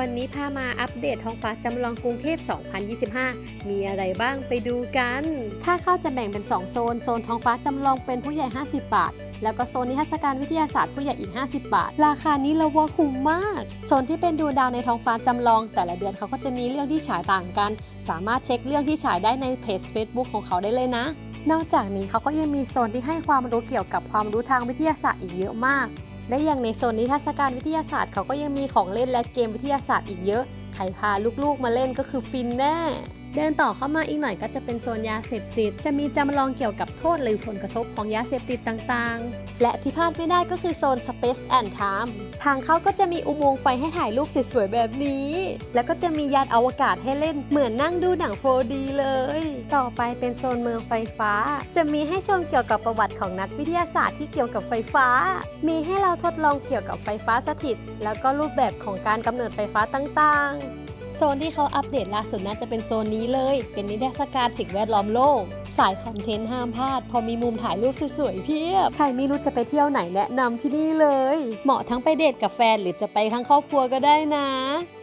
วันนี้พามาอัปเดตท้องฟ้าจำลองกรุงเทพ 2025 มีอะไรบ้างไปดูกัน ค่าเข้าจะแบ่งเป็น 2 โซน โซนท้องฟ้าจำลองเป็นผู้ใหญ่ 50 บาท แล้วก็โซนนิทรรศการวิทยาศาสตร์ผู้ใหญ่อีก 50 บาท ราคานี้เราว่าคุ้มมาก โซนที่เป็นดูดาวในท้องฟ้าจำลอง แต่ละเดือนเขาก็จะมีเรื่องที่ฉายต่างกัน สามารถเช็คเรื่องที่ฉายได้ในเพจ Facebook ของเขาได้เลยนะ นอกจากนี้เขาก็ยังมีโซนที่ให้ความรู้เกี่ยวกับความรู้ทางวิทยาศาสตร์อีกเยอะมาก และอย่างในโซนนิทรรศการวิทยาศาสตร์เขาก็ยังมีของเล่นและเกมวิทยาศาสตร์อีกเยอะ ใครพาลูกๆมาเล่นก็คือฟินแน่ เดินต่อเข้ามาอีกหน่อยก็จะเป็นโซนยาเสพติด จะมีจำลองเกี่ยวกับโทษหรือผลกระทบของยาเสพติดต่างๆ และที่พลาดไม่ได้ก็คือโซน Space and Time ทางเข้าก็จะมีอุโมงค์ไฟให้ถ่ายรูปสวยๆแบบนี้ แล้วก็จะมียานอวกาศให้เล่นเหมือนนั่งดูหนัง 4D เลย ต่อไปเป็นโซนเมืองไฟฟ้า จะมีให้ชมเกี่ยวกับประวัติของนักวิทยาศาสตร์ที่เกี่ยวกับไฟฟ้า มีให้เราทดลองเกี่ยวกับไฟฟ้าสถิต แล้วก็รูปแบบของการกำเนิดไฟฟ้าต่างๆโซนที่เขาอัปเดตล่าสุดน่าจะเป็นโซนนี้เลย เป็นนิทรรศการสิ่งแวดล้อมโลก สายคอนเทนต์ห้ามพลาด พอมีมุมถ่ายรูปสวยๆเพียบ ใครไม่รู้จะไปเที่ยวไหนแนะนำที่นี่เลย เหมาะทั้งไปเดทกับแฟนหรือจะไปทั้งครอบครัวก็ได้นะ